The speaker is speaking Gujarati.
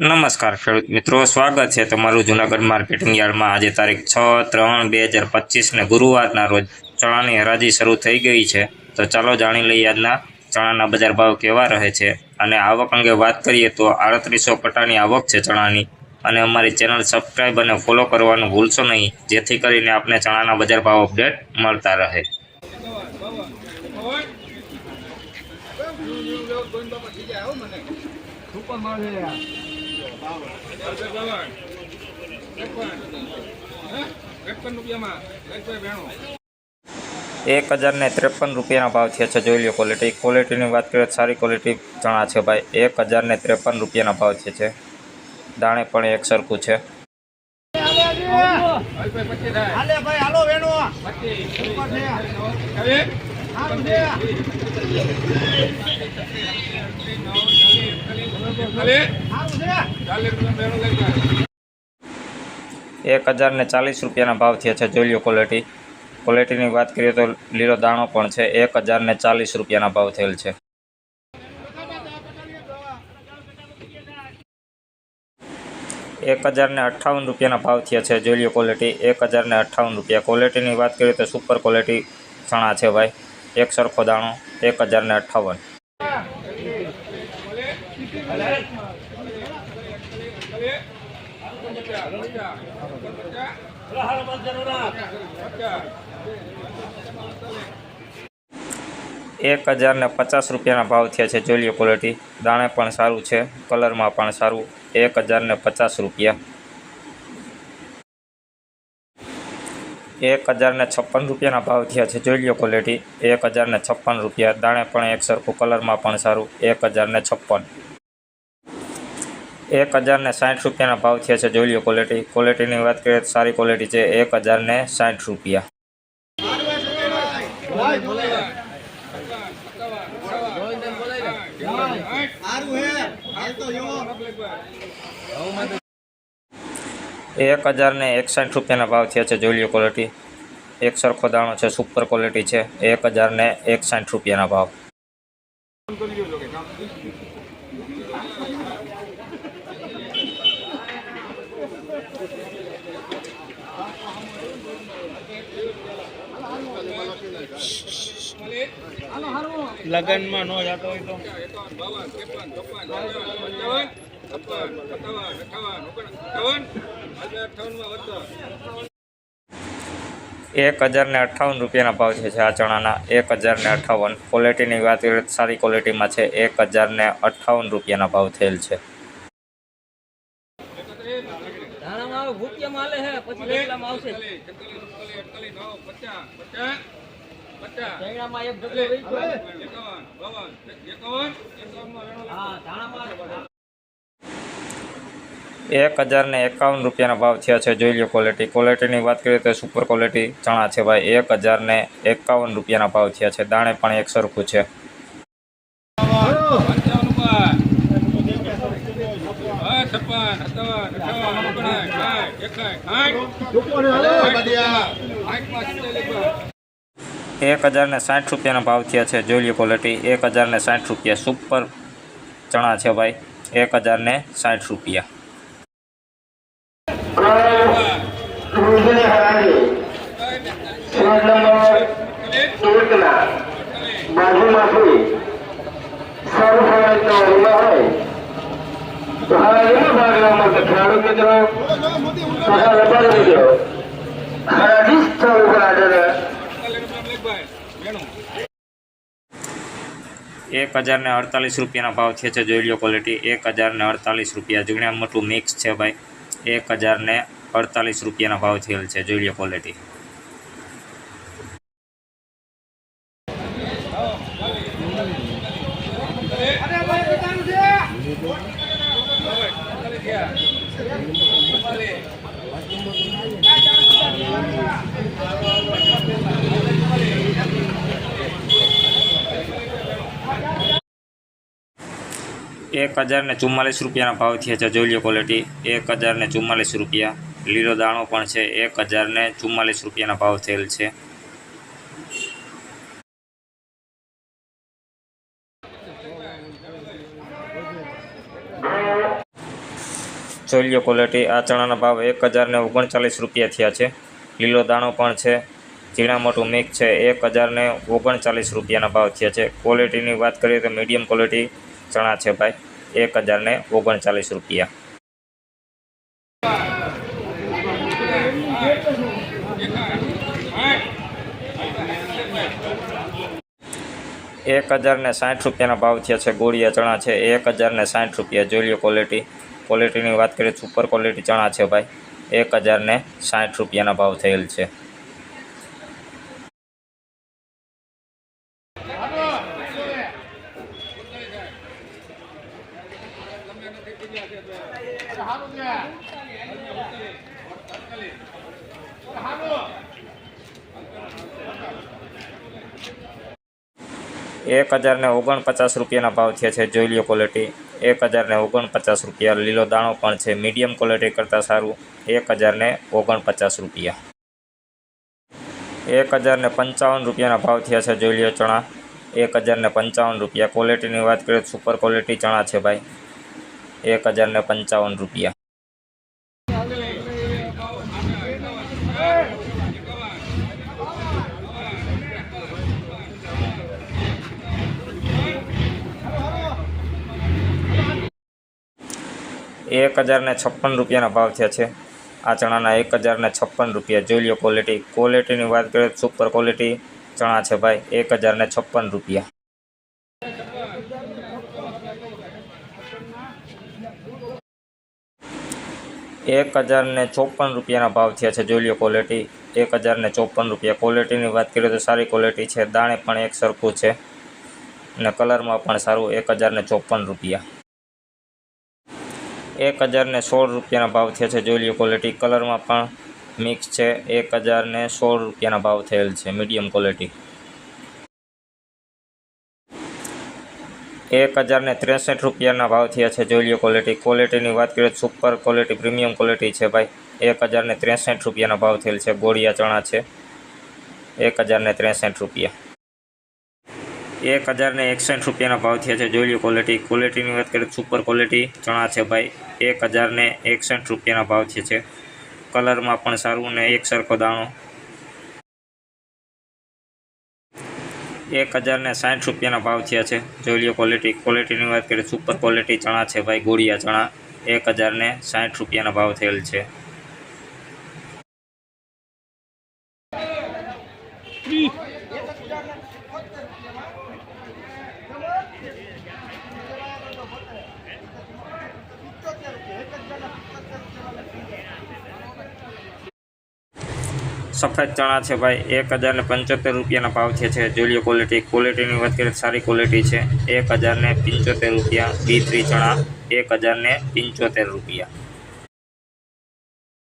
નમસ્કાર ખેડૂત મિત્રો, સ્વાગત છે તમારું જૂનાગઢ માર્કેટિંગ યાર્ડમાં. આજે તારીખ છ ત્રણ બે હજાર પચીસને ગુરુવારના રોજ ચણાની હરાજી શરૂ થઈ ગઈ છે. તો ચાલો જાણી લઈએ આજના ચણાના બજાર ભાવ કેવા રહે છે અને આવક અંગે વાત કરીએ તો આડત્રીસો કટાની આવક છે ચણાની. અને અમારી ચેનલ સબસ્ક્રાઈબ અને ફોલો કરવાનું ભૂલશો નહીં, જેથી કરીને આપને ચણાના બજાર ભાવ અપડેટ મળતા રહે. એક હજારને ત્રેપન રૂપિયાના ભાવ છે છે. જોઈ લો ક્વોલિટી ક્વોલિટીની વાત કરીએ સારી ક્વોલિટી ચણા છે ભાઈ. એક હજારને ત્રેપન રૂપિયાના ભાવ છે છે. દાણે પણ એક સરખું છે. હાલે ભાઈ હજાર. એક હજારને ચાલીસ રૂપિયાના ભાવ થયા છે જોઈ લો ક્વોલિટી ક્વોલિટીની વાત કરીએ તો લીલો દાણો પણ છે. એક હજારને ચાલીસ રૂપિયાના ભાવ થયેલ છે. એક હજારને અઠ્ઠાવન રૂપિયાના ભાવ થયા છે. જોઈ લો ક્વોલિટી એક હજારને અઠ્ઠાવન રૂપિયા. ક્વોલિટીની વાત કરીએ તો સુપર ક્વોલિટી ચણા છે ભાઈ. એક સરખો દાણો. એક હજારને અઠ્ઠાવન. એક હજારને પચાસ રૂપિયાના ભાવ થયા છે જોઈએ ક્વોલિટી. દાણે પણ સારું છે, કલરમાં પણ સારું. એક હજારને પચાસ રૂપિયા. એક હજારને છપ્પન રૂપિયાના ભાવ થયા છે જોઈ લો ક્વોલિટી. એક હજારને છપ્પન રૂપિયા. દાણે પણ એક સરખું, કલરમાં પણ સારું. એક હજારને છપ્પન. એક હજારને સાઠ રૂપિયાના ભાવ થયા છે. જોઈ લો ક્વોલિટી ક્વોલિટીની વાત કરીએ તો સારી ક્વોલિટી છે. એક હજારને સાઠ રૂપિયા. એક હજારને એકસાઠ રૂપિયાના ભાવ થયા છે. જોઈ લો ક્વોલિટી એક સરખો દાણો છે. સુપર ક્વોલિટી છે. એક હજારને એકસાઠ રૂપિયાના ભાવ. લગનમાં નો જતો હોય તો. એક હજારને અઠ્ઠાવન રૂપિયાના ભાવ છે આ ચણાના. એક હજારને અઠ્ઠાવન. ક્વોલિટીની વાત કરીએ તો સારી ક્વોલિટીમાં છે. એક હજારને અઠ્ઠાવન રૂપિયાના ભાવ થયેલ છે. ધાણામાં આવે છે પછી કેટલામાં આવશે. એક હજાર હજારને એકાવન રૂપિયાના ભાવ થયા છે જોઈ લો ક્વોલિટી ક્વોલિટીની વાત કરીએ તો સુપર ક્વોલિટી ચણા છે ભાઈ એક હજારને એકાવન રૂપિયાના ભાવ થયા છે દાણે પણ એક સરખું છે એક હજારને સાઠ રૂપિયાના ભાવ થયા છે. જોઈ લો ક્વોલિટી એક હજારને સાઠ રૂપિયા. સુપર ચણા છે ભાઈ. એક હજારને સાઠ રૂપિયા. ખેડૂત મિત્રો વેપારી મિત્રો હરાજી સ્થળ ઉપર હાજર એક હજારને અડતાલીસ રૂપિયાના ભાવ છે છે જોઈ લો ક્વોલિટી એક હજારને અડતાલીસ રૂપિયા. જૂના મોટું મિક્સ છે ભાઈ. એક હજારને અડતાલીસ રૂપિયાના ભાવ થયેલ છે. જોઈ લો ક્વોલિટી એક હજારને ચુમ્માલીસ રૂપિયાના ભાવ થયા છે જોઈ લો ક્વોલિટી એક હજારને ચુમ્માલીસ રૂપિયા. લીલો દાણો પણ છે. એક હજારને ચુમ્માલીસ રૂપિયાના ભાવ થયેલ છે. જોઈ લો ક્વોલિટી આ ચણાના ભાવ એક હજારને ઓગણચાલીસ રૂપિયા થયા છે. લીલો દાણો પણ છે. ઝીણા મોટું મિક્સ છે. એક હજારને ઓગણચાલીસ રૂપિયાના ભાવ થયા છે. ક્વોલિટીની વાત કરીએ તો મીડિયમ ક્વોલિટી ચણા છે ભાઈ, એક હજારને ઓગણચાલીસ રૂપિયા. એક હજારને સાઠ રૂપિયાના ભાવ થયા છે ગોળિયા ચણા છે, એક હજારને સાઠ રૂપિયા. જોઈ લો ક્વોલિટી ક્વોલિટીની વાત કરીએ સુપર ક્વોલિટી ચણા છે ભાઈ, એક હજારને સાઠ રૂપિયાના ભાવ થયેલ છે. એક હજારને ઓગણપચાસ રૂપિયાના ભાવ થયા છે, જોઈ લો ક્વોલિટી એક હજારને ઓગણપચાસ રૂપિયા, લીલો દાણો પણ છે મીડિયમ ક્વોલિટી કરતાં સારું. એક હજારને ઓગણપચાસ રૂપિયા. એક હજારને પંચાવન રૂપિયાના ભાવ થયા છે, જોઈ લો ચણા. એક હજારને પંચાવન રૂપિયા ક્વોલિટીની વાત કરીએ સુપર ક્વોલિટી ચણા છે ભાઈ. એક હજારને પંચાવન રૂપિયા. એક હજારને છપ્પન રૂપિયાના ભાવ થયા છે. આ ચણાના એક હજારને છપ્પન રૂપિયા. જોઈ લો ક્વોલિટી ક્વોલિટીની વાત કરીએ સુપર ક્વોલિટી ચણા છે ભાઈ. એક હજારને છપ્પન રૂપિયા. એક હજારને ચોપન રૂપિયાના ભાવ થયા છે. જોઈ લો ક્વોલિટી એક હજારને ચોપન રૂપિયા. ક્વોલિટીની વાત કરીએ તો સારી ક્વોલિટી છે. દાણે પણ એક સરખું છે. અને કલરમાં પણ સારું. એક હજારને ચોપન રૂપિયા. એક હજારને સોળ રૂપિયાના ભાવ થયા છે. જોઈ લો ક્વોલિટી કલરમાં પણ મિક્સ છે. એક હજારને સોળ રૂપિયાના ભાવ થયેલ છે. મીડિયમ ક્વોલિટી એક હજારને ત્રેસઠ રૂપિયાના ભાવ થયા છે. જોઈ લો ક્વોલિટી ક્વોલિટીની વાત કરીએ સુપર ક્વોલિટી પ્રીમિયમ ક્વોલિટી છે ભાઈ. એક હજારને ત્રેસઠ રૂપિયાના ભાવ થયેલ છે. ગોળિયા ચણા છે. એક હજારને ત્રેસઠ રૂપિયા. એક હજારને એકસઠ રૂપિયાના ભાવ થયા છે. જોઈ લો ક્વોલિટી ક્વોલિટીની વાત કરીએ સુપર ક્વોલિટી ચણા છે ભાઈ. એક હજારને એકસઠ રૂપિયાના ભાવ થયા છે. કલરમાં પણ સારું ને એક સરખો દાણો. એક હજારને સાઠ રૂપિયાના ભાવ થયા છે. જોઈ લો ક્વોલિટી ક્વોલિટીની વાત કરીએ સુપર ક્વોલિટી ચણા છે ભાઈ, ગોળિયા ચણા. એક હજારને સાઠ રૂપિયાના ભાવ થયેલ છે. સફેદ ચણા છે ભાઈ, એક હજારને પંચોતેર રૂપિયાના ભાવ છે જોઈ લો ક્વોલિટી ક્વોલિટીની વાત કરીએ સારી ક્વોલિટી છે. એક હજારને પંચોતેર રૂપિયા, બી થ્રી ચણા, એક હજારને પંચોતેર રૂપિયા.